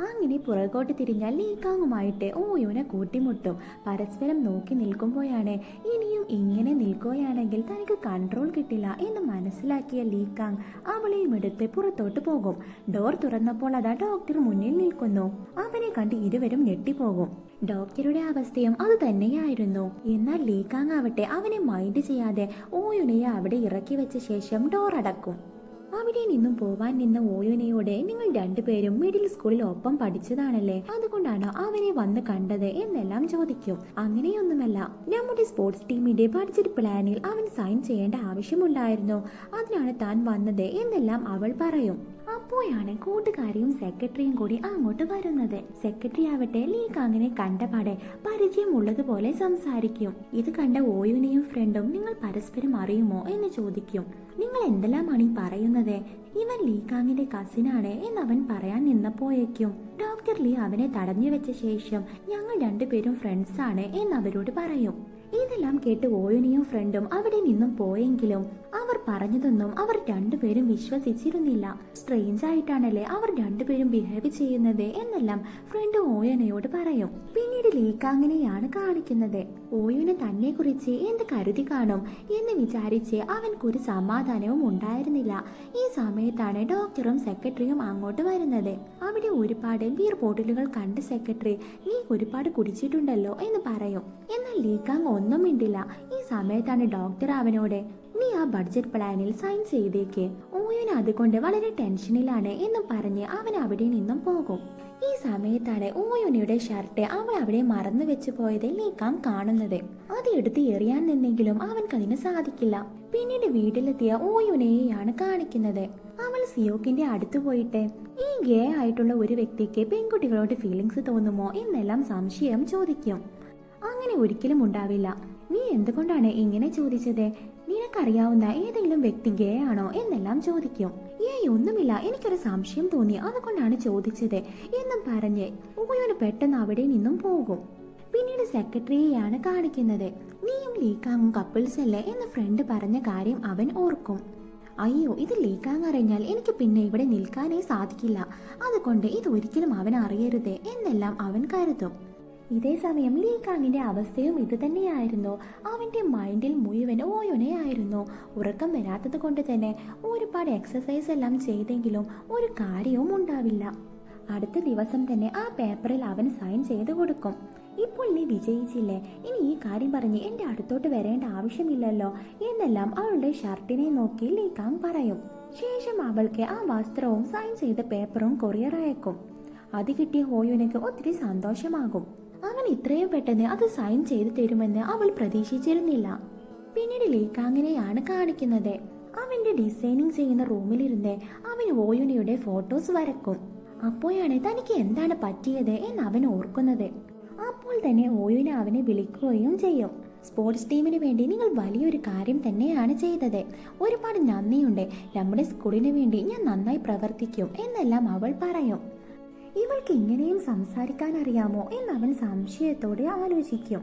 അങ്ങനെ പുറകോട്ട് തിരിഞ്ഞാൽ ലീക്കാങ്ങുമായിട്ട് ഓയോനെ കൂട്ടിമുട്ടും. പരസ്പരം നോക്കി നിൽക്കുമ്പോഴാണ് ഇനിയും ഇങ്ങനെ നിൽക്കുകയാണെങ്കിൽ തനിക്ക് കൺട്രോൾ കിട്ടില്ല എന്ന് മനസ്സിലാക്കിയ ലീക്കാങ് അവളെയും എടുത്ത് പുറത്തോട്ട് പോകും. ഡോർ തുറന്നപ്പോൾ അതാ ഡോക്ടർ മുന്നിൽ നിൽക്കുന്നു. അവനെ കണ്ട് ഇരുവരും ഞെട്ടിപ്പോകും. ഡോക്ടറുടെ അവസ്ഥയും അത് തന്നെയായിരുന്നു. എന്നാൽ ലീക്കാങ് ആവട്ടെ അവനെ മൈൻഡ് ചെയ്യാതെ ഓയുനയെ അവിടെ ഇറക്കി വെച്ച ശേഷം ഡോർ അടക്കും. അവിടെ നിന്നും പോവാൻ നിന്ന ഓയോനയോട് നിങ്ങൾ രണ്ടുപേരും മിഡിൽ സ്കൂളിൽ ഒപ്പം പഠിച്ചതാണല്ലേ? അതുകൊണ്ടാണ് അവനെ വന്ന് കണ്ടത് എന്നെല്ലാം ചോദിക്കും. അങ്ങനെയൊന്നുമല്ല. നമ്മുടെ സ്പോർട്സ് ടീമിന്റെ ബഡ്ജറ്റ് പ്ലാനിൽ അവൻ സൈൻ ചെയ്യേണ്ട ആവശ്യമുണ്ടായിരുന്നു. അതിനാണ് താൻ വന്നത് എന്നെല്ലാം അവൾ പറയും. അപ്പോഴാണ് കൂട്ടുകാരിയും സെക്രട്ടറിയും കൂടി അങ്ങോട്ട് വരുന്നത്. സെക്രട്ടറി ആവട്ടെ ലീകാങ്ങിനെ കണ്ടപാടെ പരിചയമുള്ളതുപോലെ സംസാരിക്കും. ഇത് കണ്ട ഓയുനെയും ഫ്രണ്ടും നിങ്ങൾ പരസ്പരം അറിയുമോ എന്ന് ചോദിക്കും. നിങ്ങൾ എന്തെല്ലാമാണ് ഈ പറയുന്നത്? ഇവൻ ലീകാങ്ങിന്റെ കസിനാണ് എന്ന് അവൻ പറയാൻ നിന്നപ്പോയേക്കും ഡോക്ടർ ലീ അവനെ തടഞ്ഞു വെച്ച ശേഷം ഞങ്ങൾ രണ്ടുപേരും ഫ്രണ്ട്സ് ആണ് എന്ന് അവരോട് പറയും. ഇതെല്ലാം കേട്ട് ഓയുനിയും ഫ്രണ്ടും അവിടെ നിന്നും പോയെങ്കിലും അവർ പറഞ്ഞതൊന്നും അവർ രണ്ടുപേരും വിശ്വസിച്ചിരുന്നില്ല. സ്ട്രേഞ്ച് ആയിട്ടാണല്ലേ അവർ രണ്ടുപേരും ബിഹേവ് ചെയ്യുന്നത് എന്നെല്ലാം ഫ്രണ്ട് ഓയനയോട് പറയും. പിന്നീട് ലീക്കാങ്ങിനെയാണ് കാണിക്കുന്നത്. ഓയുന് തന്നെ കുറിച്ച് എന്ത് കരുതി കാണും എന്ന് വിചാരിച്ച് അവൻക്കൊരു സമാധാനവും ഉണ്ടായിരുന്നില്ല. ഈ സമയത്താണ് ഡോക്ടറും സെക്രട്ടറിയും അങ്ങോട്ട് വരുന്നത്. അവിടെ ഒരുപാട് ബീർ ബോട്ടിലുകൾ കണ്ട് സെക്രട്ടറി നീ ഒരുപാട് കുടിച്ചിട്ടുണ്ടല്ലോ എന്ന് പറയും. എന്നാൽ ലീക്കാങ് ഒന്നും മിണ്ടില്ല. ഈ സമയത്താണ് ഡോക്ടർ അവനോട് നീ ആ ബഡ്ജറ്റ് പ്ലാനിൽ സൈൻ ചെയ്തേക്ക്. ഓയൻ അതുകൊണ്ട് വളരെ ടെൻഷനിലാണ് എന്ന് പറഞ്ഞ് അവൻ അവിടെ നിന്നും പോകും. ഈ സമയത്താണ് ഓയോനിയുടെ ഷർട്ട് അവൾ അവിടെ മറന്നു വെച്ചു പോയത് നീക്കാൻ കാണുന്നത്. അത് എടുത്ത് എറിയാൻ നിന്നെങ്കിലും അവൻക്കതിന് സാധിക്കില്ല. പിന്നീട് വീട്ടിലെത്തിയ ഓയുനയെയാണ് കാണിക്കുന്നത്. അവൾ സിയോക്കിന്റെ അടുത്ത് പോയിട്ട് ഈ ഗേ ആയിട്ടുള്ള ഒരു വ്യക്തിക്ക് പെൺകുട്ടികളോട് ഫീലിങ്സ് തോന്നുമോ? എന്നെല്ലാം സംശയം ചോദിക്കും. അങ്ങനെ ഒരിക്കലും ഉണ്ടാവില്ല. നീ എന്തുകൊണ്ടാണ് ഇങ്ങനെ ചോദിച്ചത്? നിനക്കറിയാവുന്ന ഏതെങ്കിലും വ്യക്തി ഗേ ആണോ എന്നെല്ലാം ചോദിക്കും. ഏയ് ഒന്നുമില്ല. എനിക്കൊരു സംശയം തോന്നി. അതുകൊണ്ടാണ് ചോദിച്ചത് എന്നും പറഞ്ഞ് ഓയോന് പെട്ടെന്ന് അവിടെ നിന്നും പോകും. പിന്നീട് സെക്രട്ടറിയെയാണ് കാണിക്കുന്നത്. നീയും ലീക്കാങ്ങും കപ്പിൾസ് അല്ലേ എന്ന് ഫ്രണ്ട് പറഞ്ഞ കാര്യം അവൻ ഓർക്കും. അയ്യോ ഇത് ലീക്കാങ് അറിഞ്ഞാൽ എനിക്ക് പിന്നെ ഇവിടെ നിൽക്കാനേ സാധിക്കില്ല. അതുകൊണ്ട് ഇത് ഒരിക്കലും അവൻ അറിയരുത് എന്നെല്ലാം അവൻ കരുതും. ഇതേ സമയം ലീകാങ്ങിന്റെ അവസ്ഥയും ഇതുതന്നെയായിരുന്നു അവന്റെ മൈൻഡിൽ മുഴുവൻ ആയിരുന്നു ഉറക്കം വരാത്തത് കൊണ്ട് തന്നെ ഒരുപാട് എക്സസൈസ് എല്ലാം ചെയ്തെങ്കിലും ഒരു കാര്യവും ഉണ്ടാവില്ല. അടുത്ത ദിവസം തന്നെ ആ പേപ്പറിൽ അവൻ സൈൻ ചെയ്തു കൊടുക്കും. ഇപ്പോൾ നീ വിജയിച്ചില്ലേ? ഇനി ഈ കാര്യം പറഞ്ഞ് എന്റെ അടുത്തോട്ട് വരേണ്ട ആവശ്യമില്ലല്ലോ എന്നെല്ലാം അവളുടെ ഷർട്ടിനെ നോക്കി ലീകാങ് പറയും. ശേഷം അവൾക്ക് ആ വസ്ത്രവും സൈൻ ചെയ്ത പേപ്പറും കൊറിയർ അയക്കും. അത് കിട്ടിയ ഹോയുനക്ക് ഒത്തിരി സന്തോഷമാകും. അവൻ ഇത്രയും പെട്ടെന്ന് അത് സൈൻ ചെയ്തു തരുമെന്ന് അവൾ പ്രതീക്ഷിച്ചിരുന്നില്ല. പിന്നീട് ലീക്കാങ്ങിനെയാണ് കാണിക്കുന്നത്. അവന്റെ ഡിസൈനിങ് ചെയ്യുന്ന റൂമിലിരുന്ന് അവൻ ഓയുനയുടെ ഫോട്ടോസ് വരക്കും. അപ്പോഴാണ് തനിക്ക് എന്താണ് പറ്റിയത് എന്ന് അവൻ ഓർക്കുന്നത്. അപ്പോൾ തന്നെ ഓയുന അവനെ വിളിക്കുകയും ചെയ്യും. സ്പോർട്സ് ടീമിന് വേണ്ടി നിങ്ങൾ വലിയൊരു കാര്യം തന്നെയാണ് ചെയ്തത്. ഒരുപാട് നന്ദിയുണ്ട്. നമ്മുടെ സ്കൂളിന് വേണ്ടി ഞാൻ നന്നായി പ്രവർത്തിക്കും എന്നെല്ലാം അവൾ പറയും. ഇവൾക്ക് ഇങ്ങനെയും സംസാരിക്കാൻ അറിയാമോ എന്ന് അവൻ സംശയത്തോടെ ആലോചിക്കും.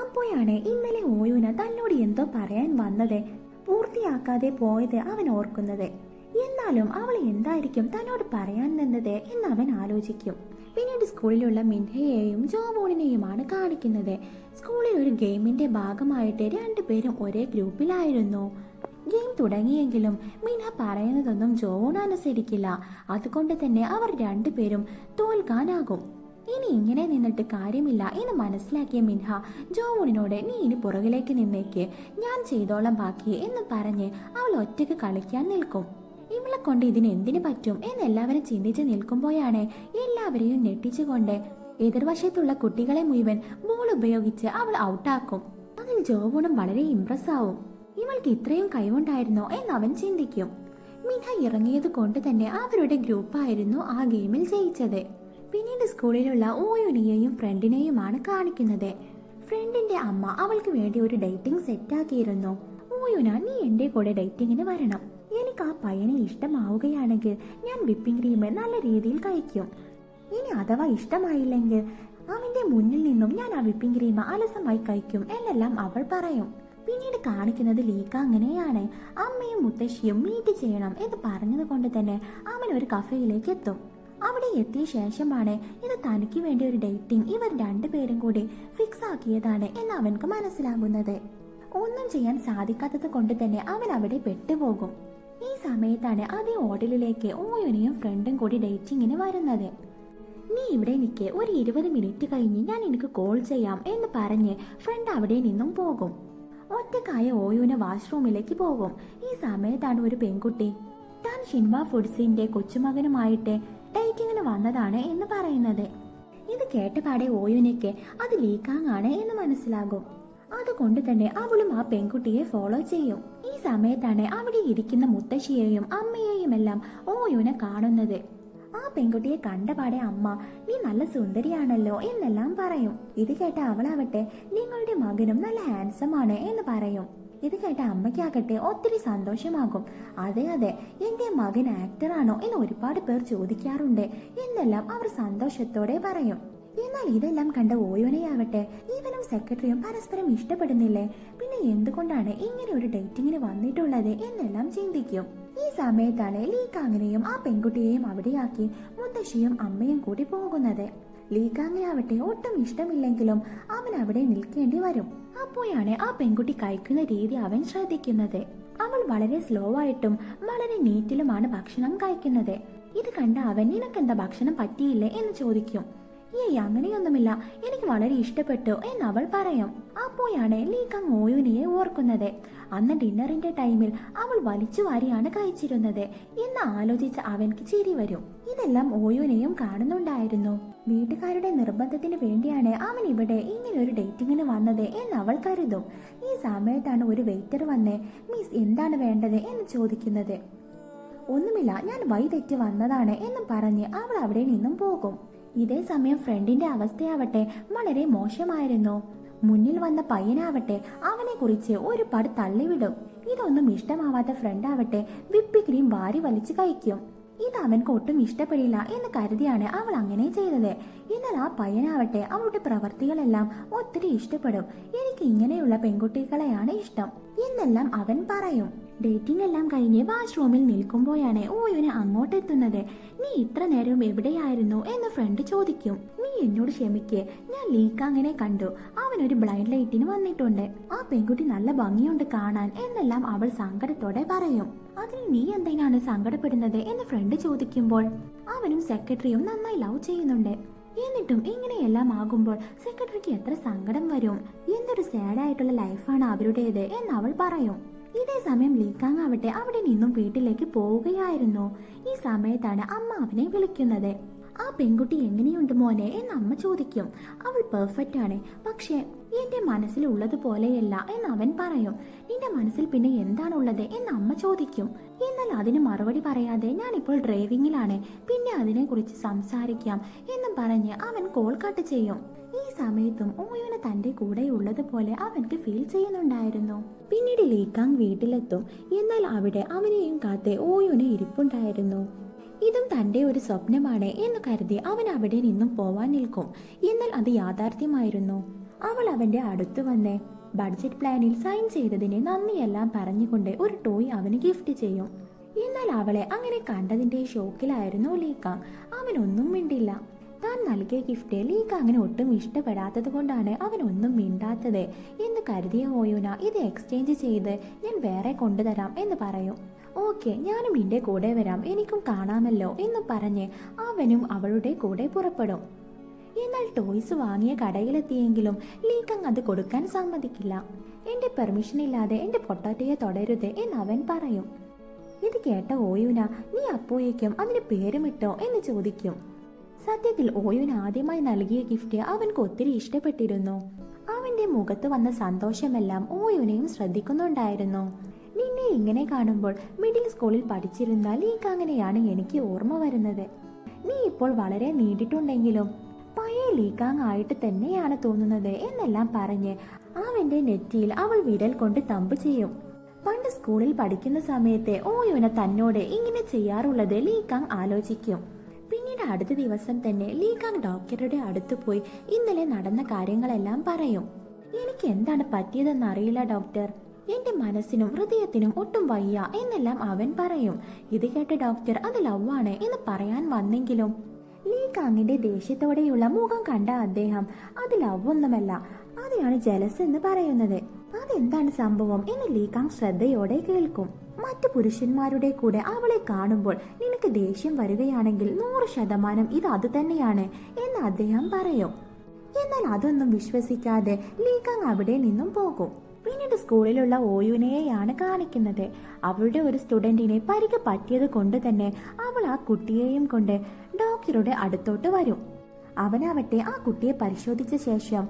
അപ്പോഴാണ് ഇന്നലെ ഓയുന തന്നോട് എന്തോ പറയാൻ വന്നത് പൂർത്തിയാക്കാതെ പോയത് അവൻ ഓർക്കുന്നത്. എന്നാലും അവൾ എന്തായിരിക്കും തന്നോട് പറയാൻ നിന്നത് എന്ന് അവൻ ആലോചിക്കും. പിന്നീട് സ്കൂളിലുള്ള മിൻഹയെയും ജോബോണിനെയുമാണ് കാണിക്കുന്നത്. സ്കൂളിൽ ഒരു ഗെയിമിന്റെ ഭാഗമായിട്ട് രണ്ടുപേരും ഒരേ ഗ്രൂപ്പിലായിരുന്നു. ഗെയിം തുടങ്ങിയെങ്കിലും മീന പറയുന്നതൊന്നും ജോൺ അനുസരിക്കില്ല അതുകൊണ്ട് തന്നെ അവർ രണ്ടുപേരും തോൽക്കാനാകും. ഇനി ഇങ്ങനെ നിന്നിട്ട് കാര്യമില്ല എന്ന് മനസ്സിലാക്കിയ മിൻഹ ജോവൂണിനോട് നീ ഇനി പുറകിലേക്ക് നിന്നേക്ക്. ഞാൻ ചെയ്തോളാം ബാക്കി എന്ന് പറഞ്ഞ് അവൾ ഒറ്റയ്ക്ക് കളിക്കാൻ നിൽക്കും. ഇവളെ കൊണ്ട് ഇതിന് എന്തിനു പറ്റും? എന്നെല്ലാവരും ചിന്തിച്ച് നിൽക്കുമ്പോഴാണ് എല്ലാവരെയും ഞെട്ടിച്ചുകൊണ്ട് എതിർവശത്തുള്ള കുട്ടികളെ മുഴുവൻ ബോൾ ഉപയോഗിച്ച് അവൾ ഔട്ടാക്കും. അതിൽ ജോവൂണും വളരെ ഇംപ്രസ് ആവും. ഇവൾക്ക് ഇത്രയും കഴിവുണ്ടായിരുന്നോ എന്ന് അവൻ ചിന്തിക്കും. മിന ഇറങ്ങിയത് കൊണ്ട് തന്നെ അവരുടെ ഗ്രൂപ്പായിരുന്നു ആ ഗെയിമിൽ ജയിച്ചത്. പിന്നീട് സ്കൂളിലുള്ള ഓയോനിയെയും ഫ്രണ്ടിനെയുമാണ് കാണിക്കുന്നത്. ഫ്രണ്ടിന്റെ അമ്മ അവൾക്ക് വേണ്ടി ഒരു ഡേറ്റിംഗ് സെറ്റ് സെറ്റാക്കിയിരുന്നു ഓയുന നീ എന്റെ കൂടെ ഡേറ്റിങ്ങിന് വരണം. എനിക്ക് ആ പയ്യനെ ഇഷ്ടമാവുകയാണെങ്കിൽ ഞാൻ വിപ്പിംഗ് ക്രീം നല്ല രീതിയിൽ കഴിക്കും. ഇനി അഥവാ ഇഷ്ടമായില്ലെങ്കിൽ അവന്റെ മുന്നിൽ നിന്നും ഞാൻ ആ വിപ്പിംഗ് ക്രീം അലസമായി കഴിക്കും എന്നെല്ലാം അവൾ പറയും. പിന്നീട് കാണിക്കുന്നത് ലീക്ക അങ്ങനെയാണ്. അമ്മയും മുത്തശ്ശിയും മീറ്റ് ചെയ്യണം എന്ന് പറഞ്ഞത് കൊണ്ട് തന്നെ അവൻ ഒരു കഫേയിലേക്ക് എത്തും. അവിടെ എത്തിയ ശേഷമാണ് ഇത് തനിക്ക് വേണ്ടി ഒരു ഡേറ്റിംഗ് ഇവർ രണ്ടുപേരും കൂടി ഫിക്സ് ആക്കിയതാണ് എന്ന് അവൻക്ക് മനസ്സിലാകുന്നത്. ഒന്നും ചെയ്യാൻ സാധിക്കാത്തത് കൊണ്ട് തന്നെ അവൻ അവിടെ പെട്ടുപോകും. ഈ സമയത്താണ് അതേ ഹോട്ടലിലേക്ക് ഓയോനെയും ഫ്രണ്ടും കൂടി ഡേറ്റിങ്ങിന് വരുന്നത്. നീ ഇവിടെ നിൽക്കെ ഒരു ഇരുപത് മിനിറ്റ് കഴിഞ്ഞ് ഞാൻ എനിക്ക് കോൾ ചെയ്യാം എന്ന് പറഞ്ഞ് ഫ്രണ്ട് അവിടെ നിന്നും പോകും. ഒറ്റക്കായ ഓയുവിന് വാഷ്റൂമിലേക്ക് പോകും. ഈ സമയത്താണ് ഒരു പെൺകുട്ടി താൻ ഷിൻവ ഫുഡ്സിന്റെ കൊച്ചുമകനുമായിട്ട് ഡേറ്റിങ്ങിന് വന്നതാണ് എന്ന് പറയുന്നത്. ഇത് കേട്ടപാടെ ഓയുനയ്ക്ക് അത് ലീക്കാങ്ങാണ് എന്ന് മനസ്സിലാകും. അതുകൊണ്ട് തന്നെ അവളും ആ പെൺകുട്ടിയെ ഫോളോ ചെയ്യും. ഈ സമയത്താണ് അവിടെ ഇരിക്കുന്ന മുത്തശ്ശിയെയും അമ്മയെയും എല്ലാം ഓയോനെ കാണുന്നത്. പെൺകുട്ടിയെ കണ്ടപാടെ അമ്മ നീ നല്ല സുന്ദരിയാണല്ലോ എന്നെല്ലാം പറയും. ഇത് കേട്ട അവളാവട്ടെ നിങ്ങളുടെ മകനും നല്ല ഹാൻസം ആണ് എന്ന് പറയും. ഇത് കേട്ട അമ്മയ്ക്കാകട്ടെ ഒത്തിരി സന്തോഷമാകും. അതെ അതെ എന്റെ മകൻ ആക്ടറാണോ എന്ന് ഒരുപാട് പേർ ചോദിക്കാറുണ്ട്. എന്നെല്ലാം അവർ സന്തോഷത്തോടെ പറയും. എന്നാൽ ഇതെല്ലാം കണ്ട ഓയോനെയാവട്ടെ ഇവനും സെക്രട്ടറിയും പരസ്പരം ഇഷ്ടപ്പെടുന്നില്ലേ? പിന്നെ എന്തുകൊണ്ടാണ് ഇങ്ങനെ ഒരു ഡേറ്റിങ്ങിന് വന്നിട്ടുള്ളത് എന്നെല്ലാം ചിന്തിക്കും. ഈ സമയത്താണ് ലീക്കാങ്ങനെയും ആ പെൺകുട്ടിയെയും അവിടെയാക്കി മുത്തശ്ശിയും അമ്മയും കൂടി പോകുന്നത്. ലീക്കാങ്ങനാവട്ടെ ഒട്ടും ഇഷ്ടമില്ലെങ്കിലും അവൻ അവിടെ നിൽക്കേണ്ടി വരും. അപ്പോഴാണ് ആ പെൺകുട്ടി കഴിക്കുന്ന രീതി അവൻ ശ്രദ്ധിക്കുന്നത്. അവൾ വളരെ സ്ലോ ആയിട്ടും വളരെ നീറ്റിലുമാണ് ഭക്ഷണം കഴിക്കുന്നത്. ഇത് കണ്ട അവൻ നിനക്കെന്താ ഭക്ഷണം പറ്റിയില്ലേ? എന്ന് ചോദിക്കും. ഏയ് അങ്ങനെയൊന്നുമില്ല. എനിക്ക് വളരെ ഇഷ്ടപ്പെട്ടു എന്ന് അവൾ പറയും. അപ്പോഴാണ് ലീക്കങ് ഓയുനിയെ ഓർക്കുന്നത്. അന്ന് ഡിന്നറിന്റെ ടൈമിൽ അവൾ വലിച്ചു വാരിയാണ് കഴിച്ചിരുന്നത്. എന്ന് ആലോചിച്ച് അവൻക്ക് ചിരി വരും. ഇതെല്ലാം ഓയോനെയും കാണുന്നുണ്ടായിരുന്നു. വീട്ടുകാരുടെ നിർബന്ധത്തിന് വേണ്ടിയാണ് അവൻ ഇവിടെ ഇങ്ങനെ ഒരു ഡേറ്റിങ്ങിന് വന്നത് എന്ന് അവൾ കരുതും. ഈ സമയത്താണ് ഒരു വെയിറ്റർ വന്ന് മിസ് എന്താണ് വേണ്ടത്? എന്ന് ചോദിക്കുന്നത്. ഒന്നുമില്ല ഞാൻ വഴി തെറ്റി വന്നതാണ് എന്നും പറഞ്ഞ് അവൾ അവിടെ നിന്നും പോകും. ഇതേ സമയം ഫ്രണ്ടിന്റെ അവസ്ഥയാവട്ടെ വളരെ മോശമായിരുന്നു. മുന്നിൽ വന്ന പയ്യനാവട്ടെ അവനെ കുറിച്ച് ഒരുപാട് തള്ളിവിടും. ഇതൊന്നും ഇഷ്ടമാവാത്ത ഫ്രണ്ടാവട്ടെ വിപ്പി ക്രീം വാരി വലിച്ചു കഴിക്കും. ഇത് അവൻക്ക് ഒട്ടും ഇഷ്ടപ്പെടില്ല എന്ന് കരുതിയാണ് അവൾ അങ്ങനെ ചെയ്തത്. എന്നാൽ ആ പയ്യനാവട്ടെ അവളുടെ പ്രവർത്തികളെല്ലാം ഒത്തിരി ഇഷ്ടപ്പെടും. എനിക്ക് ഇങ്ങനെയുള്ള പെൺകുട്ടികളെയാണ് ഇഷ്ടം. എന്നെല്ലാം അവൻ പറയും. ഡേറ്റിംഗ് എല്ലാം കഴിഞ്ഞ് വാഷ്റൂമിൽ നിൽക്കുമ്പോഴാണ് ഓ ഇവനെ അങ്ങോട്ടെത്തുന്നത്. നീ ഇത്ര നേരം എവിടെയായിരുന്നു? എന്ന് ഫ്രണ്ട് ചോദിക്കും. നീ എന്നോട് ക്ഷമിക്ക്. ഞാൻ ലീക്ക് അങ്ങനെ കണ്ടു. അവനൊരു ബ്ലൈൻഡ് ലൈറ്റിന് വന്നിട്ടുണ്ട്. ആ പെൺകുട്ടി നല്ല ഭംഗിയുണ്ട് കാണാൻ എന്നെല്ലാം അവൾ സങ്കടത്തോടെ പറയും. അതിന് നീ എന്തിനാണ് സങ്കടപ്പെടുന്നത്? എന്ന് ഫ്രണ്ട് ചോദിക്കുമ്പോൾ അവനും സെക്രട്ടറിയും നന്നായി ലവ് ചെയ്യുന്നുണ്ട്. എന്നിട്ടും ഇങ്ങനെയെല്ലാം ആകുമ്പോൾ സെക്രട്ടറിക്ക് എത്ര സങ്കടം വരും. എന്തൊരു സാഡായിട്ടുള്ള ലൈഫാണ് അവരുടേത് എന്ന് അവൾ പറയും. ഇതേ സമയം ലീക്കാങ് ആവട്ടെ അവിടെ നിന്നും വീട്ടിലേക്ക് പോവുകയായിരുന്നു. ഈ സമയത്താണ് അമ്മ അവനെ വിളിക്കുന്നത്. ആ പെൺകുട്ടി എങ്ങനെയുണ്ട് മോനെ? എന്ന് അമ്മ ചോദിക്കും. അവൾ പെർഫെക്റ്റ് ആണ്. പക്ഷേ എന്റെ മനസ്സിലുള്ളതുപോലെയല്ല എന്ന് അവൻ പറയും. നിന്റെ മനസ്സിൽ പിന്നെ എന്താണുള്ളത് എന്ന് അമ്മ ചോദിക്കും. എന്നാൽ അതിന് മറുപടി പറയാതെ ഞാൻ ഇപ്പോൾ ഡ്രൈവിംഗിലാണ് പിന്നെ അതിനെക്കുറിച്ച് സംസാരിക്കാം എന്നും പറഞ്ഞ് അവൻ കോൾ കട്ട് ചെയ്യും. ഈ സമയത്തും ഓയോന് തന്റെ കൂടെ ഉള്ളതുപോലെ അവൻക്ക് ഫീൽ ചെയ്യുന്നുണ്ടായിരുന്നു. പിന്നീട് ലീകാങ് വീട്ടിലെത്തും. എന്നാൽ അവിടെ അവനെയും കാത്തെ ഓയോന് ഇരിപ്പുണ്ടായിരുന്നു. ഇതും തന്റെ ഒരു സ്വപ്നമാണ് എന്ന് കരുതി അവൻ അവിടെ നിന്നും പോവാൻ നിൽക്കും. എന്നാൽ അത് യാഥാർത്ഥ്യമായിരുന്നു. അവൾ അവന്റെ അടുത്ത് വന്ന് ബഡ്ജറ്റ് പ്ലാനിൽ സൈൻ ചെയ്തതിന് നന്ദിയെല്ലാം പറഞ്ഞുകൊണ്ട് ഒരു ടോയ് അവന് ഗിഫ്റ്റ് ചെയ്യും. എന്നാൽ അവളെ അങ്ങനെ കണ്ടതിന്റെ ഷോക്കിലായിരുന്നു ലീക്കാങ് അവനൊന്നും മിണ്ടില്ല. താൻ നൽകിയ ഗിഫ്റ്റ് ലീക്ക് അങ്ങനെ ഒട്ടും ഇഷ്ടപ്പെടാത്തത് കൊണ്ടാണ് അവനൊന്നും മിണ്ടാത്തത്. എന്ന് കരുതിയ ഓയുന ഇത് എക്സ്ചേഞ്ച് ചെയ്ത് ഞാൻ വേറെ കൊണ്ടുതരാം എന്ന് പറയും. ഓക്കെ ഞാനും നിന്റെ കൂടെ വരാം. എനിക്കും കാണാമല്ലോ എന്ന് പറഞ്ഞ് അവനും അവളുടെ കൂടെ പുറപ്പെടും. എന്നാൽ ടോയ്സ് വാങ്ങിയ കടയിലെത്തിയെങ്കിലും ലീക്കങ് അത് കൊടുക്കാൻ സമ്മതിക്കില്ല. എന്റെ പെർമിഷൻ ഇല്ലാതെ എന്റെ പൊട്ടാറ്റയെ തുടരുത് എന്ന് അവൻ പറയും. ഇത് കേട്ട ഓയുന നീ അപ്പോയേക്കും അതിന് പേരുമിട്ടോ എന്ന് ചോദിക്കും. സത്യത്തിൽ ഓയുവിന് ആദ്യമായി നൽകിയ ഗിഫ്റ്റ് അവൻക്ക് ഒത്തിരി ഇഷ്ടപ്പെട്ടിരുന്നു. അവന്റെ മുഖത്ത് വന്ന സന്തോഷമെല്ലാം ഓയുനെയും ശ്രദ്ധിക്കുന്നുണ്ടായിരുന്നു. നിന്നെ ഇങ്ങനെ കാണുമ്പോൾ മിഡിൽ സ്കൂളിൽ പഠിച്ചിരുന്ന ലീക്ക് അങ്ങനെയാണ് എനിക്ക് ഓർമ്മ വരുന്നത്. നീ ഇപ്പോൾ വളരെ നീണ്ടിട്ടുണ്ടെങ്കിലും പഴയ ലീക്കാങ് ആയിട്ട് തന്നെയാണ് തോന്നുന്നത് എന്നെല്ലാം പറഞ്ഞ് അവന്റെ നെറ്റിയിൽ അവൾ വിരൽ കൊണ്ട് തമ്പ് ചെയ്യും. പണ്ട് സ്കൂളിൽ പഠിക്കുന്ന സമയത്ത് ഓയുന തന്നോട് ഇങ്ങനെ ചെയ്യാറുള്ളത് ലീക്കാങ് ആലോചിക്കും. പിന്നീട് അടുത്ത ദിവസം തന്നെ ലീകാങ് ഡോക്ടറുടെ അടുത്ത് പോയി ഇന്നലെ നടന്ന കാര്യങ്ങളെല്ലാം പറയും. എനിക്ക് എന്താണ് പറ്റിയതെന്ന് അറിയില്ല ഡോക്ടർ. എന്റെ മനസ്സിനും ഹൃദയത്തിനും ഒട്ടും വയ്യ എന്നെല്ലാം അവൻ പറയും. ഇത് കേട്ട ഡോക്ടർ അത് ലവാണ് എന്ന് പറയാൻ വന്നെങ്കിലും ലീഗാങ്ങിന്റെ ദേഷ്യത്തോടെയുള്ള മുഖം കണ്ട അദ്ദേഹം അത് ലവൊന്നുമല്ല അതിനാണ് ജലസ് എന്ന് പറയുന്നത്. അതെന്താണ് സംഭവം? എന്ന് ലീഗാങ് ശ്രദ്ധയോടെ കേൾക്കും. മറ്റു പുരുഷന്മാരുടെ കൂടെ അവളെ കാണുമ്പോൾ നിനക്ക് ദേഷ്യം വരികയാണെങ്കിൽ നൂറ് ശതമാനം ഇത് അത് തന്നെയാണ് എന്ന് അദ്ദേഹം പറയും. എന്നാൽ അതൊന്നും വിശ്വസിക്കാതെ ലീകാങ് അവിടെ നിന്നും പോകും. പിന്നീട് സ്കൂളിലുള്ള ഓയുനെയാണ് കാണിക്കുന്നത്. അവളുടെ ഒരു സ്റ്റുഡന്റിനെ പരിക്ക് പറ്റിയത് കൊണ്ട് തന്നെ അവൾ ആ കുട്ടിയെയും കൊണ്ട് ഡോക്ടറുടെ അടുത്തോട്ട് വരും. അവനാവട്ടെ ആ കുട്ടിയെ പരിശോധിച്ച ശേഷം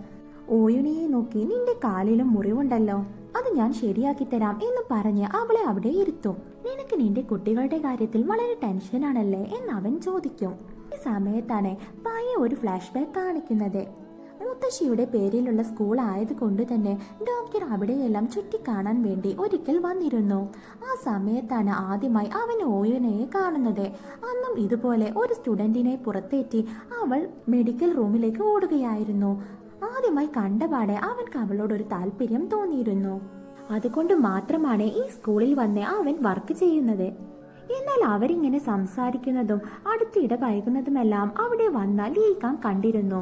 ഓയുനെയെ നോക്കി നിന്റെ കാലിലും മുറിവുണ്ടല്ലോ. അത് ഞാൻ ശരിയാക്കി തരാം എന്ന് പറഞ്ഞ് അവളെ അവിടെ ഇരുത്തും. നിനക്ക് നിന്റെ കുട്ടികളുടെ കാര്യത്തിൽ വളരെ ടെൻഷനാണല്ലേ എന്ന് അവൻ ചോദിക്കും. ഈ സമയത്താണ് പായ ഒരു ഫ്ലാഷ് ബാക്ക് കാണിക്കുന്നത്. മുത്തശ്ശിയുടെ പേരിലുള്ള സ്കൂൾ ആയതുകൊണ്ട് തന്നെ ഡോക്ടർ അവിടെയെല്ലാം ചുറ്റിക്കാണാൻ വേണ്ടി ഒരിക്കൽ വന്നിരുന്നു. ആ സമയത്താണ് ആദ്യമായി അവൻ ഓയനയെ കാണുന്നത്. അന്നും ഇതുപോലെ ഒരു സ്റ്റുഡന്റിനെ പുറത്തേറ്റി അവൾ മെഡിക്കൽ റൂമിലേക്ക് ഓടുകയായിരുന്നു. ആദ്യമായി കണ്ടപാടെ അവൻക്ക് അവളോട് ഒരു താല്പര്യം തോന്നിയിരുന്നു. അതുകൊണ്ട് മാത്രമാണ് ഈ സ്കൂളിൽ വന്ന് അവൻ വർക്ക് ചെയ്യുന്നത്. എന്നാൽ അവരിങ്ങനെ സംസാരിക്കുന്നതും അടുത്തിടെ പയകുന്നതുമെല്ലാം അവിടെ വന്ന ലീക്കാൻ കണ്ടിരുന്നു.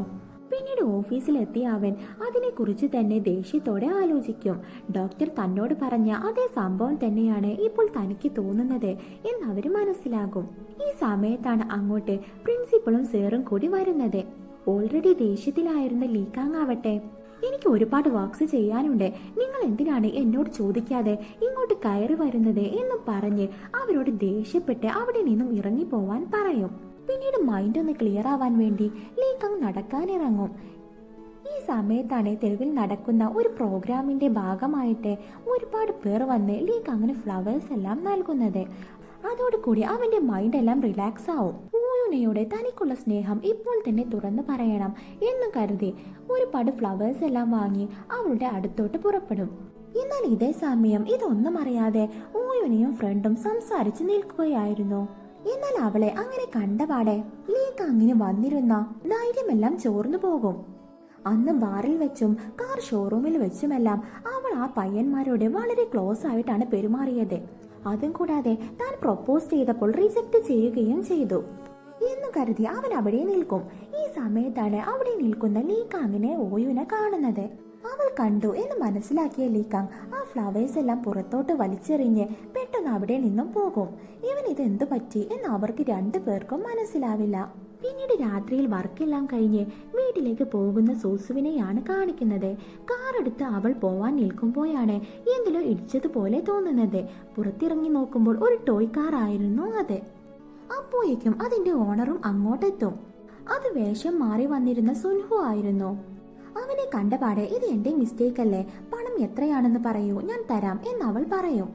പിന്നീട് ഓഫീസിലെത്തിയ അവൻ അതിനെക്കുറിച്ച് തന്നെ ദേഷ്യത്തോടെ ആലോചിക്കും. ഡോക്ടർ തന്നോട് പറഞ്ഞ അതേ സംഭവം തന്നെയാണ് ഇപ്പോൾ തനിക്ക് തോന്നുന്നത് എന്ന് അവർ മനസ്സിലാകും. ഈ സമയത്താണ് അങ്ങോട്ട് പ്രിൻസിപ്പളും സേറും കൂടി വരുന്നത്. ഓൾറെഡി ദേഷ്യത്തിലായിരുന്ന ലീക്കാങ് ആവട്ടെ എനിക്ക് ഒരുപാട് വർക്ക്സ് ചെയ്യാനുണ്ട്. നിങ്ങൾ എന്തിനാണ് എന്നോട് ചോദിക്കാതെ ഇങ്ങോട്ട് കയറി വരുന്നത് എന്നും പറഞ്ഞ് അവരോട് ദേഷ്യപ്പെട്ട് അവിടെ നിന്നും ഇറങ്ങി പോവാൻ പറയും. പിന്നീട് മൈൻഡ് ഒന്ന് ക്ലിയർ ആവാൻ വേണ്ടി ലീക്കങ് നടക്കാനിറങ്ങും. ഈ സമയത്താണ് തെരുവിൽ നടക്കുന്ന ഒരു പ്രോഗ്രാമിന്റെ ഭാഗമായിട്ട് ഒരുപാട് പേർ വന്ന് ലീക്ക് അങ്ങനെ ഫ്ലവേഴ്സ് എല്ലാം നൽകുന്നത്. അതോടുകൂടി അവന്റെ മൈൻഡ് എല്ലാം റിലാക്സ് ആവും. ഊയുനയോടെ തനിക്കുള്ള സ്നേഹം ഇപ്പോൾ തന്നെ തുറന്നു പറയണം എന്ന് കരുതി ഒരുപാട് ഫ്ലവേഴ്സ് എല്ലാം വാങ്ങി അവളുടെ അടുത്തോട്ട് പുറപ്പെടും. എന്നാൽ ഇതേ സമയം ഇതൊന്നും അറിയാതെ ഊയുനയും ഫ്രണ്ടും സംസാരിച്ചു നിൽക്കുകയായിരുന്നു. എന്നാൽ അവളെ അങ്ങനെ കണ്ടപാടെ ലീക്ക് അങ്ങനെ വന്നിരുന്ന ധൈര്യമെല്ലാം ചോർന്നു പോകും. അന്ന് ബാറിൽ വെച്ചും കാർ ഷോറൂമിൽ വെച്ചുമെല്ലാം അവൾ ആ പയ്യന്മാരോട് വളരെ ക്ലോസ് ആയിട്ടാണ് പെരുമാറിയത്. അതും കൂടാതെ താൻ പ്രൊപ്പോസ് ചെയ്തപ്പോൾ റിജക്ട് ചെയ്യുകയും ചെയ്തു. എന്ന് കരുതി അവൻ അവിടെ നിൽക്കും. ഈ സമയത്താണ് അവിടെ നിൽക്കുന്ന ലീകാങ്ങിനെ ഓയുനെ കാണുന്നത്. അവൾ കണ്ടു എന്ന് മനസ്സിലാക്കിയ ലീകാങ് ആ ഫ്ലവേഴ്സ് എല്ലാം പുറത്തോട്ട് വലിച്ചെറിഞ്ഞ് പെട്ടെന്ന് അവിടെ നിന്നും പോകും. ഇവൻ ഇത് എന്തു പറ്റി എന്ന് അവർക്ക് രണ്ടു പേർക്കും മനസ്സിലാവില്ല. പിന്നീട് രാത്രിയിൽ വർക്കെല്ലാം കഴിഞ്ഞ് വീട്ടിലേക്ക് പോകുന്ന സൂസുവിനെയാണ് കാണിക്കുന്നത്. കാറെടുത്ത് അവൾ പോവാൻ നിൽക്കുമ്പോഴാണ് എന്തിലോ ഇടിച്ചതുപോലെ തോന്നുന്നത്. പുറത്തിറങ്ങി നോക്കുമ്പോൾ ഒരു ടോയ് കാർ ആയിരുന്നു അത്. അപ്പോഴേക്കും അതിന്റെ ഓണറും അങ്ങോട്ടെത്തും. അത് വേഷം മാറി വന്നിരുന്ന സുൻഹു ആയിരുന്നു. അവനെ കണ്ടപാടെ ഇത് എന്റെ മിസ്റ്റേക്ക് അല്ലേ പണം എത്രയാണെന്ന് പറയൂ. ഞാൻ തരാം എന്ന് അവൾ പറയും.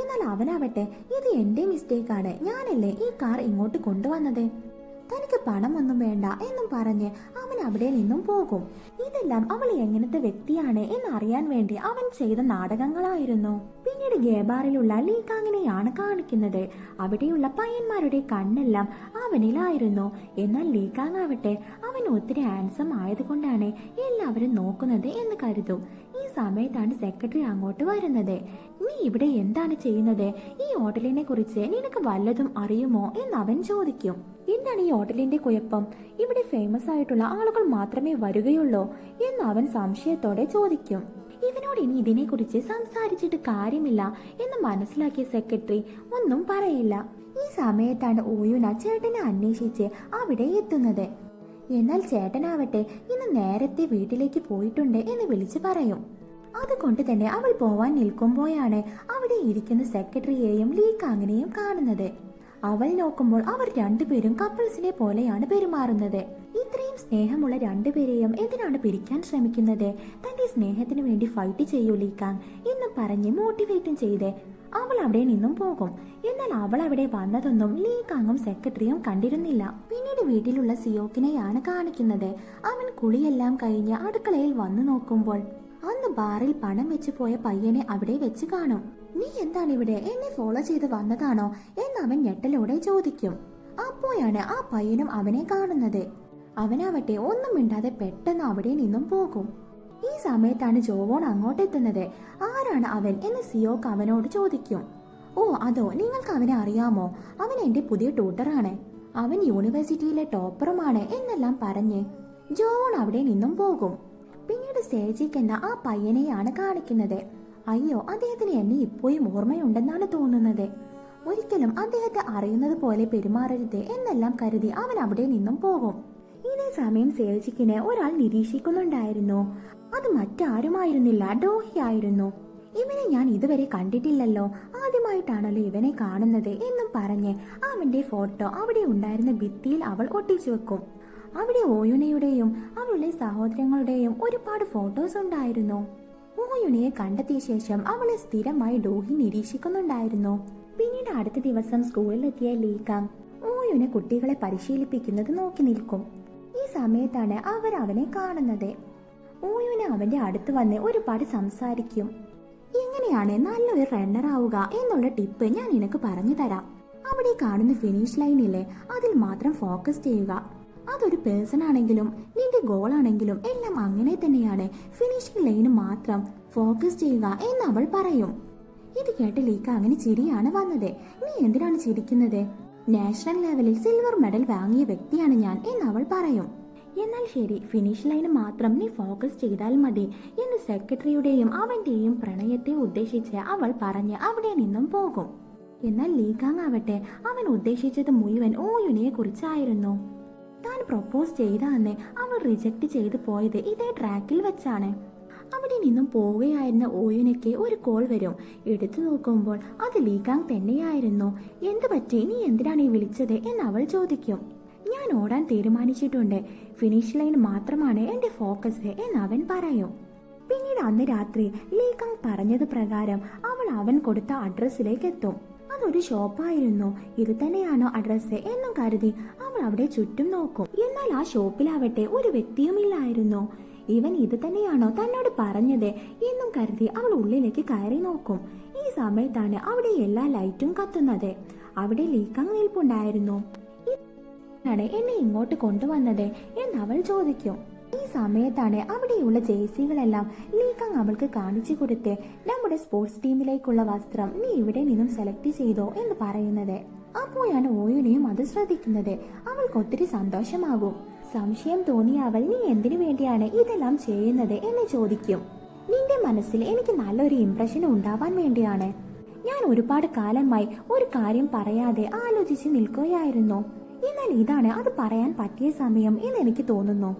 എന്നാൽ അവനാവട്ടെ. ഇത് എന്റെ മിസ്റ്റേക്കാണ്. ഞാനല്ലേ ഈ കാർ ഇങ്ങോട്ട് കൊണ്ടുവന്നത്? തനിക്ക് പണമൊന്നും വേണ്ട എന്നും പറഞ്ഞ് അവൻ അവിടെ നിന്നും പോകും. ഇതെല്ലാം അവൾ എങ്ങനത്തെ വ്യക്തിയാണ് എന്നറിയാൻ വേണ്ടി അവൻ ചെയ്ത നാടകങ്ങളായിരുന്നു. പിന്നീട് ഗേബാറിലുള്ള ലീഗാങ്ങിനെയാണ് കാണിക്കുന്നത്. അവിടെയുള്ള പയ്യന്മാരുടെ കണ്ണെല്ലാം അവനിലായിരുന്നു. എന്നാൽ ലീഗാങ് ആവട്ടെ അവൻ ഒത്തിരി ഹാൻസം ആയതുകൊണ്ടാണ് എല്ലാവരും നോക്കുന്നത് എന്ന് കരുതും. ഈ സമയത്താണ് സെക്രട്ടറി അങ്ങോട്ട് വരുന്നത്. നീ ഇവിടെ എന്താണ് ചെയ്യുന്നത്? ഈ ഹോട്ടലിനെ കുറിച്ച് നിനക്ക് വല്ലതും അറിയുമോ? എന്ന് അവൻ ചോദിക്കും. എന്താണ് ഈ ഹോട്ടലിന്റെ കുഴപ്പം? ഇവിടെ ഫേമസ് ആയിട്ടുള്ള ആളുകൾ മാത്രമേ വരികയുള്ളൂ എന്ന് അവൻ സംശയത്തോടെ ചോദിക്കും. ഇവനോട് ഇനി ഇതിനെക്കുറിച്ച് സംസാരിച്ചിട്ട് കാര്യമില്ല എന്ന് മനസ്സിലാക്കിയ സെക്രട്ടറി ഒന്നും പറയില്ല. ഈ സമയത്താണ് ഓയുന ചേട്ടനെ അന്വേഷിച്ച് അവിടെ എത്തുന്നത്. എന്നാൽ ചേട്ടനാവട്ടെ ഇന്ന് നേരത്തെ വീട്ടിലേക്ക് പോയിട്ടുണ്ട് എന്ന് വിളിച്ചു പറയും. അതുകൊണ്ട് തന്നെ അവൾ പോവാൻ നിൽക്കുമ്പോഴാണ് അവിടെ ഇരിക്കുന്ന സെക്രട്ടറിയെയും ലീക്കാങ്ങിനെയും കാണുന്നത്. അവൾ നോക്കുമ്പോൾ അവർ രണ്ടുപേരും കപ്പിൾസിനെ പോലെയാണ് പെരുമാറുന്നത്. ഇത്രയും സ്നേഹമുള്ള രണ്ടുപേരെയും എന്തിനാണ് പിരിക്കാൻ ശ്രമിക്കുന്നത്? തന്റെ സ്നേഹത്തിന് വേണ്ടി ഫൈറ്റ് ചെയ്യൂ ലീക്കാങ് എന്ന് പറഞ്ഞ് മോട്ടിവേറ്റും ചെയ്ത് അവൾ അവിടെ നിന്നും പോകും. എന്നാൽ അവൾ അവിടെ വന്നതൊന്നും ലീകാങ്ങും സെക്രട്ടറിയും കണ്ടിരുന്നില്ല. പിന്നീട് വീട്ടിലുള്ള സിയോക്കിനെയാണ് കാണിക്കുന്നത്. അവൻ കുളിയെല്ലാം കഴിഞ്ഞ് അടുക്കളയിൽ വന്നു നോക്കുമ്പോൾ അന്ന് ബാറിൽ പണം വെച്ച് പോയ പയ്യനെ അവിടെ വെച്ച് കാണും. നീ എന്താണ് ഇവിടെ? എന്നെ ഫോളോ ചെയ്ത് വന്നതാണോ? എന്ന് അവൻ ഞെട്ടലോടെ ചോദിക്കും. അപ്പോഴാണ് ആ പയ്യനും അവനെ കാണുന്നത്. അവനാവട്ടെ ഒന്നും മിണ്ടാതെ പെട്ടെന്ന് അവിടെ നിന്നും പോകും. ഈ സമയത്താണ് ജോവോൺ അങ്ങോട്ടെത്തുന്നത്. ആരാണ് അവൻ എന്ന് സിയോക്ക് അവനോട് ചോദിക്കും. ഓ അതോ നിങ്ങൾക്ക് അവനെ അറിയാമോ? അവൻ എന്റെ പുതിയ ട്യൂട്ടറാണ് അവൻ യൂണിവേഴ്സിറ്റിയിലെ ടോപ്പറുമാണ് എന്നെല്ലാം പറഞ്ഞ് ജോൺ അവിടെ നിന്നും പോകും. പിന്നീട് സേജിക്ക് എന്ന ആ പയ്യനെയാണ് കാണിക്കുന്നത്. അയ്യോ അദ്ദേഹത്തിന് എന്നെ ഇപ്പോഴും ഓർമ്മയുണ്ടെന്നാണ് തോന്നുന്നത്. ഒരിക്കലും അദ്ദേഹത്തെ അറിയുന്നത് പോലെ പെരുമാറരുത് എന്നെല്ലാം കരുതി അവൻ അവിടെ നിന്നും പോകും. ഇതേ സമയം സേജിക്കിനെ ഒരാൾ നിരീക്ഷിക്കുന്നുണ്ടായിരുന്നു. അത് മറ്റാരുമായിരുന്നില്ല. ഡോഹി ആയിരുന്നു. ഇവനെ ഞാൻ ഇതുവരെ കണ്ടിട്ടില്ലല്ലോ. ആദ്യമായിട്ടാണല്ലോ ഇവനെ കാണുന്നത് എന്നും പറഞ്ഞ് അവന്റെ ഫോട്ടോ അവിടെ ഉണ്ടായിരുന്ന ഭിത്തിയിൽ അവൾ ഒട്ടിച്ചു വെക്കും. അവിടെ ഓയുനയുടെയും അവളുടെ സഹോദരങ്ങളുടെയും ഒരുപാട് ഫോട്ടോസ് ഉണ്ടായിരുന്നു. ഓയുനയെ കണ്ടെത്തിയ ശേഷം അവളെ സ്ഥിരമായി ഡോഹി നിരീക്ഷിക്കുന്നുണ്ടായിരുന്നു. പിന്നീട് അടുത്ത ദിവസം സ്കൂളിലെത്തിയ ലീകാങ് ഓയുനെ കുട്ടികളെ പരിശീലിപ്പിക്കുന്നത് നോക്കി നിൽക്കും. ഈ സമയത്താണ് അവർ അവനെ കാണുന്നത്. ഓയുന അവന്റെ അടുത്ത് വന്ന് ഒരുപാട് സംസാരിക്കും. എങ്ങനെയാണ് നല്ലൊരു റണ്ണർ ആവുക? എന്നുള്ള ടിപ്പ് ഞാൻ നിനക്ക് പറഞ്ഞു തരാം. അവിടെ കാണുന്ന ഫിനിഷ് ലൈനില്ലേ അതിൽ മാത്രം ഫോക്കസ് ചെയ്യുക. അതൊരു പേഴ്സൺ ആണെങ്കിലും നിന്റെ ഗോൾ ആണെങ്കിലും എല്ലാം അങ്ങനെ തന്നെയാണ്. ഫിനിഷിംഗ് ലൈന് മാത്രം ഫോക്കസ് ചെയ്യുക എന്ന് അവൾ പറയും. ഇത് കേട്ട് ലീക്ക അങ്ങനെ ചിരിയാണ് വന്നത്. നീ എന്തിനാണ് ചിരിക്കുന്നത്? നാഷണൽ ലെവലിൽ സിൽവർ മെഡൽ വാങ്ങിയ വ്യക്തിയാണ് ഞാൻ എന്ന് അവൾ പറയും. എന്നാൽ ശരി ഫിനിഷ് ലൈന് മാത്രം നീ ഫോക്കസ് ചെയ്താൽ മതി എന്ന് സെക്രട്ടറിയുടെയും അവന്റെയും പ്രണയത്തെ ഉദ്ദേശിച്ച് അവൾ പറഞ്ഞ് അവിടെ നിന്നും പോകും. എന്നാൽ ലീഗാങ് ആവട്ടെ അവൻ ഉദ്ദേശിച്ചത് മുഴുവൻ ഓയുനെ കുറിച്ചായിരുന്നു. താൻ പ്രൊപ്പോസ് ചെയ്ത അന്ന് അവൾ റിജക്ട് ചെയ്തു പോയത് ഇതേ ട്രാക്കിൽ വെച്ചാണ്. അവിടെ നിന്നും പോവുകയായിരുന്ന ഓയുനൊക്കെ ഒരു കോൾ വരും. എടുത്തു നോക്കുമ്പോൾ അത് ലീകാങ് തന്നെയായിരുന്നു. എന്ത് പറ്റി? നീ എന്തിനാണ് ഈ വിളിച്ചത്? എന്ന് അവൾ ചോദിക്കും. ഞാൻ ഓടാൻ തീരുമാനിച്ചിട്ടുണ്ട്. ഫിനിഷ് ലൈൻ മാത്രമാണ് എന്റെ ഫോക്കസ് എന്ന് അവൻ പറയും. പിന്നീട് അന്ന് രാത്രി ലീകാങ് പറഞ്ഞത് പ്രകാരം അവൾ അവൻ കൊടുത്ത അഡ്രസ്സിലേക്ക് എത്തും. അതൊരു ഷോപ്പായിരുന്നു. ഇത് തന്നെയാണോ അഡ്രസ്സ് എന്നും കരുതി അവൾ അവിടെ ചുറ്റും നോക്കും. എന്നാൽ ആ ഷോപ്പിലാവട്ടെ ഒരു വ്യക്തിയുമില്ലായിരുന്നു ഇവൻ ഇത് തന്നെയാണോ തന്നോട് പറഞ്ഞത് എന്നും കരുതി അവൾ ഉള്ളിലേക്ക് കയറി നോക്കും. ഈ സമയത്താണ് അവിടെ എല്ലാ ലൈറ്റും കത്തുന്നത്. അവിടെ ലീക്കാങ് നിൽപ്പുണ്ടായിരുന്നു. എന്നെ ഇങ്ങോട്ട് കൊണ്ടുവന്നത് എന്ന് അവൾ ചോദിക്കും. ഈ സമയത്താണ് അവിടെയുള്ള ജേഴ്സികളെല്ലാം ലീക്കാങ് അവൾക്ക് കാണിച്ചു കൊടുത്ത് നമ്മുടെ സ്പോർട്സ് ടീമിലേക്കുള്ള വസ്ത്രം നീ ഇവിടെ നിന്നും സെലക്ട് ചെയ്തോ എന്ന് പറയുന്നത്. അപ്പോഴാണ് ഓയുനെയും അത് ശ്രദ്ധിക്കുന്നത്? അവൾക്ക് ഒത്തിരി സന്തോഷമാകും. സംശയം തോന്നിയ അവൾ നീ എന്തിനു വേണ്ടിയാണ് ഇതെല്ലാം ചെയ്യുന്നത്? എന്ന് ചോദിക്കും. നിന്റെ മനസ്സിൽ എനിക്ക് നല്ലൊരു ഇംപ്രഷൻ ഉണ്ടാവാൻ വേണ്ടിയാണ്. ഞാൻ ഒരുപാട് കാലമായി ഒരു കാര്യം പറയാതെ ആലോചിച്ച് നിൽക്കുകയായിരുന്നു. എന്നാൽ ഇതാണ് അത് പറയാൻ പറ്റിയ സമയം എന്ന് എനിക്ക് തോന്നുന്നു.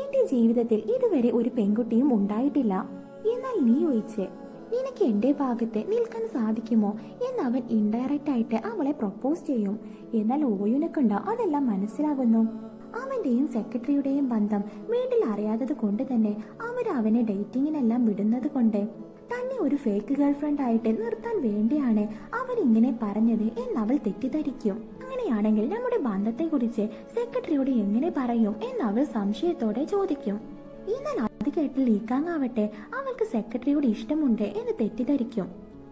എന്റെ ജീവിതത്തിൽ ഇതുവരെ ഒരു പെൺകുട്ടിയും ഉണ്ടായിട്ടില്ല. എന്നാൽ നീ ഒഴിച്ച്. നിനക്ക് എന്റെ ഭാഗത്ത് നിൽക്കാൻ സാധിക്കുമോ എന്ന് അവൻ ഇൻഡയറക്റ്റ് ആയിട്ട് അവളെ പ്രൊപ്പോസ് ചെയ്യും. എന്നാൽ ഓയുനക്കുണ്ട് അതെല്ലാം മനസ്സിലാകുന്നു. അവന്റെയും സെക്രട്ടറിയുടെയും ബന്ധം വീട്ടിൽ അറിയാത്തത് കൊണ്ട് തന്നെ അവർ അവനെ ഡേറ്റിങ്ങിനെല്ലാം വിടുന്നത് കൊണ്ട്. തന്നെ ഒരു ഫേക്ക് ഗേൾഫ്രണ്ട് ആയിട്ട് നിർത്താൻ വേണ്ടിയാണ് അവൻ ഇങ്ങനെ പറഞ്ഞത് എന്ന് അവൾ തെറ്റിദ്ധരിക്കും. അങ്ങനെയാണെങ്കിൽ നമ്മുടെ ബന്ധത്തെക്കുറിച്ച് സെക്രട്ടറിയോട് എങ്ങനെ പറയും എന്ന് അവൾ സംശയത്തോടെ ചോദിക്കും. എന്നാൽ കേട്ട് ലീക്കാങ്ങാവട്ടെ അവൾക്ക് സെക്രട്ടറിയോട് ഇഷ്ടമുണ്ട് എന്ന് തെറ്റിദ്ധരിക്കും.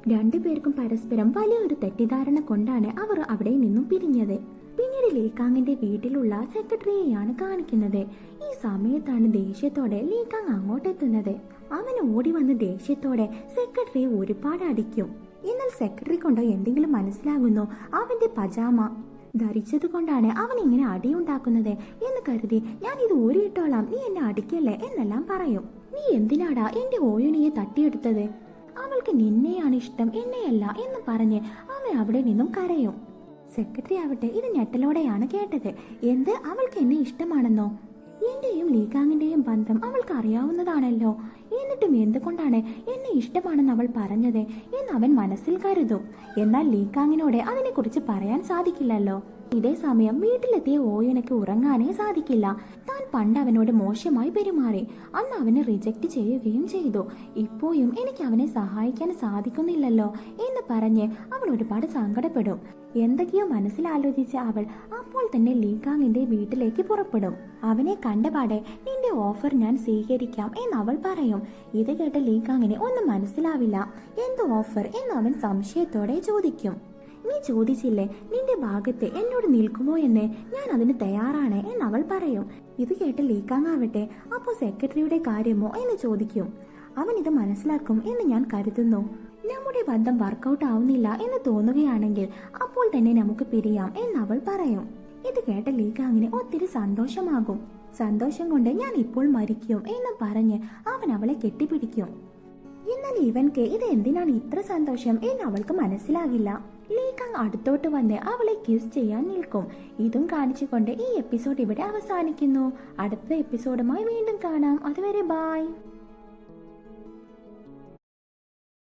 രണ്ടുപേർക്കും പരസ്പരം വലിയൊരു തെറ്റിദ്ധാരണ കൊണ്ടാണ് അവർ അവിടെ നിന്നും പിരിഞ്ഞത്. പിന്നീട് ലീക്കാങ്ങിന്റെ വീട്ടിലുള്ള സെക്രട്ടറിയെയാണ് കാണിക്കുന്നത്. ഈ സമയത്താണ് ദേഷ്യത്തോടെ ലീക്കാങ് അങ്ങോട്ടെത്തുന്നത്. അവൻ ഓടി വന്ന് ദേഷ്യത്തോടെ സെക്രട്ടറിയെ ഒരുപാട് അടിക്കും. എന്നാൽ സെക്രട്ടറി കൊണ്ട് എന്തെങ്കിലും മനസ്സിലാകുന്നു അവന്റെ പജാമ ധരിച്ചത് കൊണ്ടാണ് അവൻ ഇങ്ങനെ അടിയുണ്ടാക്കുന്നത് എന്ന് കരുതി ഞാൻ ഇത് ഊരിയിട്ടോളാം. നീ എന്നെ അടിക്കല്ലേ? എന്നെല്ലാം പറയും. നീ എന്തിനാടാ എന്റെ ഓയുണിയെ തട്ടിയെടുത്തത്? അവൾക്ക് നിന്നെയാണ് ഇഷ്ടം എന്നെയല്ല എന്ന് പറഞ്ഞ് അവൻ അവിടെ നിന്നും കരയും. സെക്രട്ടറി ആവട്ടെ ഇത് ഞെട്ടലോടെയാണ് കേട്ടത്. എന്ത്? അവൾക്ക് എന്നെ ഇഷ്ടമാണെന്നോ? എന്റെയും ലീകാങ്ങിന്റെയും ബന്ധം അവൾക്ക് അറിയാവുന്നതാണല്ലോ. എന്നിട്ടും എന്തുകൊണ്ടാണ് എന്നെ ഇഷ്ടമാണെന്ന് അവൾ പറഞ്ഞത് എന്ന് അവൻ മനസ്സിൽ കരുതും. എന്നാൽ ലീകാങ്ങിനോട് അതിനെക്കുറിച്ച് പറയാൻ സാധിക്കില്ലല്ലോ. ഇതേ സമയം വീട്ടിലെത്തിയ ഓയനക്ക് ഉറങ്ങാനേ സാധിക്കില്ല. താൻ പണ്ട് അവനോട് മോശമായി പെരുമാറി. അന്ന് അവനെ റിജക്റ്റ് ചെയ്യുകയും ചെയ്തു. ഇപ്പോഴും എനിക്ക് അവനെ സഹായിക്കാൻ സാധിക്കുന്നില്ലല്ലോ എന്ന് പറഞ്ഞ് അവൾ ഒരുപാട് സങ്കടപ്പെടും. എന്തൊക്കെയോ മനസ്സിലാലോചിച്ച അവൾ അപ്പോൾ തന്നെ ലീകാങ്ങിന്റെ വീട്ടിലേക്ക് പുറപ്പെടും. അവനെ കണ്ടപാടെ നിന്റെ ഓഫർ ഞാൻ സ്വീകരിക്കാം എന്ന് അവൾ പറയും. ഇത് കേട്ട ലീകാങ്ങിന് ഒന്നും മനസ്സിലാവില്ല. എന്ത് ഓഫർ എന്ന് അവൻ സംശയത്തോടെ ചോദിക്കും. നീ ചോദിച്ചില്ലേ നിന്റെ ഭാഗത്ത് എന്നോട് നിൽക്കുമോ എന്ന്? ഞാൻ അതിന് തയ്യാറാണ് എന്ന് അവൾ പറയും. ഇത് കേട്ട് ലീക്കാങ്ങാവട്ടെ അപ്പോൾ സെക്രട്ടറിയുടെ കാര്യമോ? എന്ന് ചോദിക്കും. അവൻ ഇത് മനസ്സിലാക്കും എന്ന് ഞാൻ കരുതുന്നു. നമ്മുടെ ബന്ധം വർക്കൗട്ട് ആവുന്നില്ല എന്ന് തോന്നുകയാണെങ്കിൽ അപ്പോൾ തന്നെ നമുക്ക് പിരിയാം എന്ന് അവൾ പറയും. ഇത് കേട്ട ലീകാങ്ങിന് ഒത്തിരി സന്തോഷമാകും. സന്തോഷം കൊണ്ട് ഞാൻ ഇപ്പോൾ മരിക്കും എന്ന് പറഞ്ഞ് അവൻ അവളെ കെട്ടിപ്പിടിക്കും. എന്നാൽ ഇവൻക്ക് ഇത് എന്തിനാണ് ഇത്ര സന്തോഷം എന്ന് അവൾക്ക് മനസ്സിലാകില്ല. ലീകാങ് അടുത്തോട്ട് വന്ന് അവളെ കിസ് ചെയ്യാൻ നിൽക്കും. ഇതും കാണിച്ചുകൊണ്ട് ഈ എപ്പിസോഡ് ഇവിടെ അവസാനിക്കുന്നു. അടുത്ത എപ്പിസോഡുമായി വീണ്ടും കാണാം. അതുവരെ ബായ്